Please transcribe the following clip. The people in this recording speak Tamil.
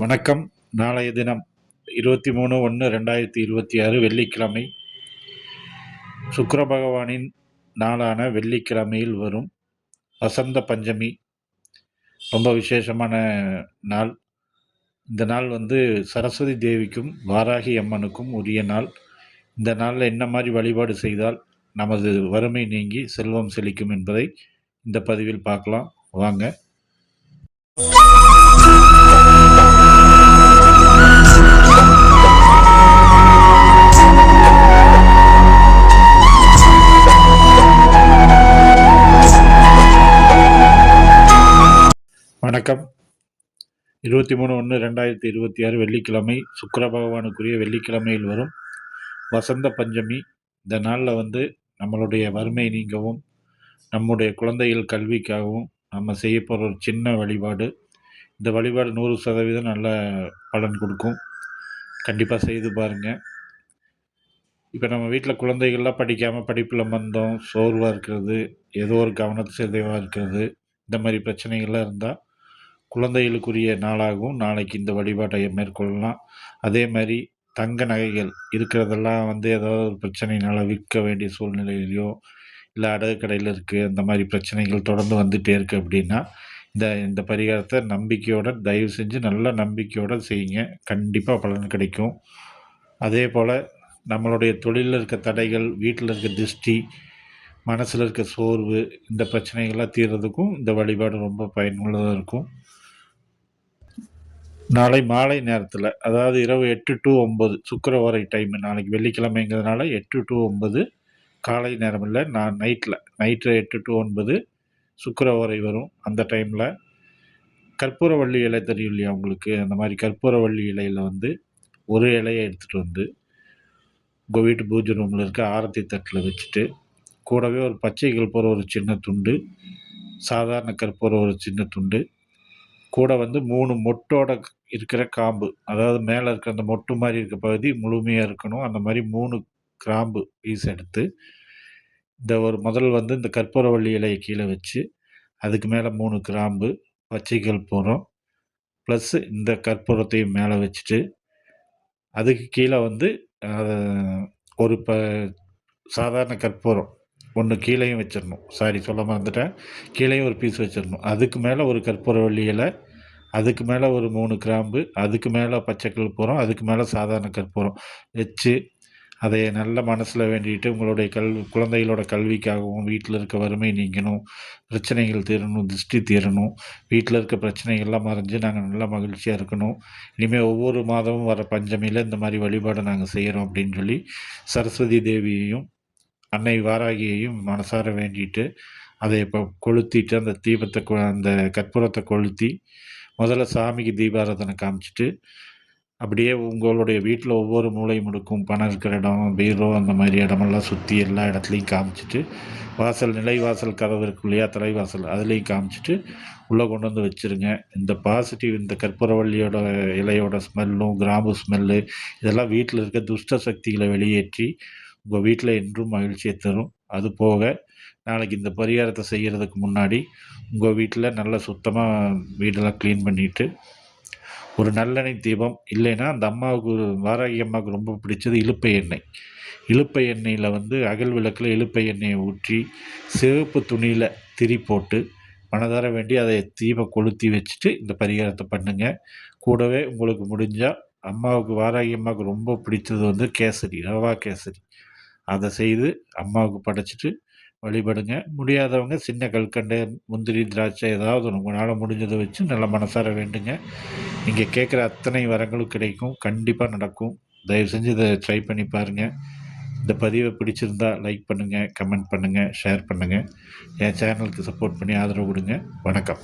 வணக்கம். நாளைய தினம் இருபத்தி மூணு ஒன்று ரெண்டாயிரத்தி இருபத்தி ஆறு வெள்ளிக்கிழமை சுக்கர பகவானின் நாளான வெள்ளிக்கிழமையில் வரும் வசந்த பஞ்சமி. ரொம்ப விசேஷமான நாள். இந்த நாள் வந்து சரஸ்வதி தேவிக்கும் வாராகி அம்மனுக்கும் உரிய நாள். இந்த நாளில் என்ன மாதிரி வழிபாடு செய்தால் நமது வறுமை நீங்கி செல்வம் செழிக்கும் என்பதை இந்த பதிவில் பார்க்கலாம். வாங்க. வணக்கம். இருபத்தி மூணு ஒன்று ரெண்டாயிரத்தி இருபத்தி ஆறு வெள்ளிக்கிழமை சுக்கர பகவானுக்குரிய வெள்ளிக்கிழமையில் வரும் வசந்த பஞ்சமி. இந்த நாளில் வந்து நம்மளுடைய வறுமை நீங்கவும் நம்முடைய குழந்தைகள் கல்விக்காகவும் நம்ம செய்ய போகிற ஒரு சின்ன வழிபாடு. இந்த வழிபாடு நூறு சதவீதம் நல்ல பலன் கொடுக்கும். கண்டிப்பாக செய்து பாருங்கள் இப்போ நம்ம வீட்டில் குழந்தைகள்லாம் படிக்காமல் படிப்பில் மந்தம் சோர்வாக இருக்கிறது ஏதோ ஒரு கவனத்து சிதைவாக இருக்கிறது இந்த மாதிரி பிரச்சனைகள்லாம் இருந்தால் குழந்தைகளுக்குரிய நாளாகவும் நாளைக்கு இந்த வழிபாட்டை மேற்கொள்ளலாம். அதே மாதிரி தங்க நகைகள் இருக்கிறதெல்லாம் வந்து ஏதாவது ஒரு பிரச்சனையினால் விற்க வேண்டிய சூழ்நிலையிலையோ இல்லை அடகு கடையில் இருக்குது அந்த மாதிரி பிரச்சனைகள் தொடர்ந்து வந்துகிட்டே இருக்குது அப்படின்னா இந்த இந்த பரிகாரத்தை நம்பிக்கையோட தயவு செஞ்சு நல்ல நம்பிக்கையோடு செய்யுங்க. கண்டிப்பாக பலன் கிடைக்கும். அதே போல் நம்மளுடைய தொழிலில் இருக்க தடைகள் வீட்டில் இருக்க திருஷ்டி மனசில் இருக்க சோர்வு இந்த பிரச்சனைகள்லாம் தீர்றதுக்கும் இந்த வழிபாடு ரொம்ப பயனுள்ளதாக இருக்கும். நாளை மாலை நேரத்தில் அதாவது இரவு எட்டு டு ஒம்பது சுக்கரவாரை டைம் நாளைக்கு வெள்ளிக்கிழமைங்கிறதுனால எட்டு டு ஒம்பது காலை நேரம் இல்லை நான் நைட்டில் நைட்டு எட்டு டு ஒன்பது சுக்கரவாரை வரும் அந்த டைமில் கற்பூரவள்ளி இலை தெரியும் இல்லையா உங்களுக்கு? அந்த மாதிரி கற்பூரவள்ளி இலையில் வந்து ஒரு இலையை எடுத்துகிட்டு வந்து உங்கள் வீட்டு பூஜை ரூமில் இருக்க ஆரத்தி தட்டில் வச்சுட்டு கூடவே ஒரு பச்சை கற்பூரம் ஒரு சின்ன துண்டு சாதாரண கற்பூரம் ஒரு சின்ன துண்டு கூட வந்து மூணு மொட்டோட இருக்கிற காம்பு. அதாவது மேலே இருக்கிற அந்த மொட்டு மாதிரி இருக்க பகுதி முழுமையாக இருக்கணும். அந்த மாதிரி மூணு கிராம்பு பீஸ் எடுத்து இந்த ஒரு முதல் வந்து இந்த கற்பூரவள்ளி இலையை கீழே வச்சு அதுக்கு மேலே மூணு கிராம்பு பச்சை கற்பூரம் ப்ளஸ் இந்த கற்பூரத்தையும் மேலே வச்சுட்டு அதுக்கு கீழே வந்து ஒரு ப சாதாரண கற்பூரம். ஒன்று கீழேயும் வச்சிடணும். சாரி சொல்ல மறந்துட்டேன். கீழேயும் ஒரு பீஸ் வச்சிடணும். அதுக்கு மேலே ஒரு கற்பூரவள்ளி இலை அதுக்கு மேலே ஒரு மூணு கிராம்பு அதுக்கு மேலே பச்சை கற்பூரம் அதுக்கு மேலே சாதாரண கற்பூரம் வச்சு அதை நல்ல மனசில் வேண்டிட்டு உங்களுடைய கல் குழந்தைகளோட கல்விக்காகவும் வீட்டில் இருக்க வறுமை நீங்கணும். பிரச்சனைகள் தீரணும் திருஷ்டி தீரணும். வீட்டில் இருக்க பிரச்சனைகள்லாம் மறைஞ்சு நாங்கள் நல்லா மகிழ்ச்சியாக இருக்கணும். இனிமேல் ஒவ்வொரு மாதமும் வர பஞ்சமியில் இந்த மாதிரி வழிபாடை நாங்கள் செய்கிறோம் அப்படின்னு சொல்லி சரஸ்வதி தேவியையும் அன்னை வாராகியையும் மனசார வேண்டிட்டு அதை இப்போ கொளுத்திட்டு அந்த தீபத்தை அந்த கற்பூரத்தை கொளுத்தி முதல்ல சாமிக்கு தீபாராதனை காமிச்சிட்டு அப்படியே உங்களுடைய வீட்டில் ஒவ்வொரு மூளை முடுக்கும் பணம் இருக்கிற இடம் பீரோ அந்த மாதிரி இடமெல்லாம் சுற்றி எல்லா இடத்துலையும் காமிச்சிட்டு வாசல் நிலைவாசல் கதவு இருக்கு இல்லையா தலைவாசல் அதுலேயும் காமிச்சிட்டு உள்ளே கொண்டு வந்து வச்சுருங்க. இந்த பாசிட்டிவ் இந்த கற்பூரவள்ளியோட இலையோட ஸ்மெல்லும் கிராம்பு ஸ்மெல்லு இதெல்லாம் வீட்டில் இருக்க துஷ்ட சக்திகளை வெளியேற்றி உங்கள் வீட்டில் என்றும் மகிழ்ச்சியை தரும். அது போக நாளைக்கு இந்த பரிகாரத்தை செய்கிறதுக்கு முன்னாடி உங்கள் வீட்டில் நல்லா சுத்தமாக வீடெல்லாம் க்ளீன் பண்ணிவிட்டு ஒரு நல்லெண்ணெய் தீபம் இல்லைன்னா அந்த அம்மாவுக்கு வாராகி அம்மாவுக்கு ரொம்ப பிடிச்சது இழுப்பை எண்ணெய். இழுப்பை எண்ணெயில் வந்து அகல் விளக்கில் இழுப்பை எண்ணெயை ஊற்றி சிவப்பு துணியில் திரி போட்டு மனதார வேண்டி அதை தீபம் கொளுத்தி வச்சுட்டு இந்த பரிகாரத்தை பண்ணுங்கள் கூடவே உங்களுக்கு முடிஞ்சால் அம்மாவுக்கு வாராகி அம்மாவுக்கு ரொம்ப பிடிச்சது வந்து கேசரி ரவா கேசரி. அதை செய்து அம்மாவுக்கு படைச்சிட்டு வழிபடுங்க. முடியாதவங்க சின்ன கல்கண்டு முந்திரி திராட்சை ஏதாவது உங்களால் முடிஞ்சதை வச்சு நல்ல மனசார வேண்டுங்க. நீங்கள் கேட்குற அத்தனை வரங்களும் கிடைக்கும். கண்டிப்பாக நடக்கும். தயவு செஞ்சு இதை ட்ரை பண்ணி பாருங்கள் இந்த பதிவை பிடிச்சிருந்தா லைக் பண்ணுங்கள் கமெண்ட் பண்ணுங்கள் ஷேர் பண்ணுங்கள் என் சேனலுக்கு சப்போர்ட் பண்ணி ஆதரவு கொடுங்க. வணக்கம்.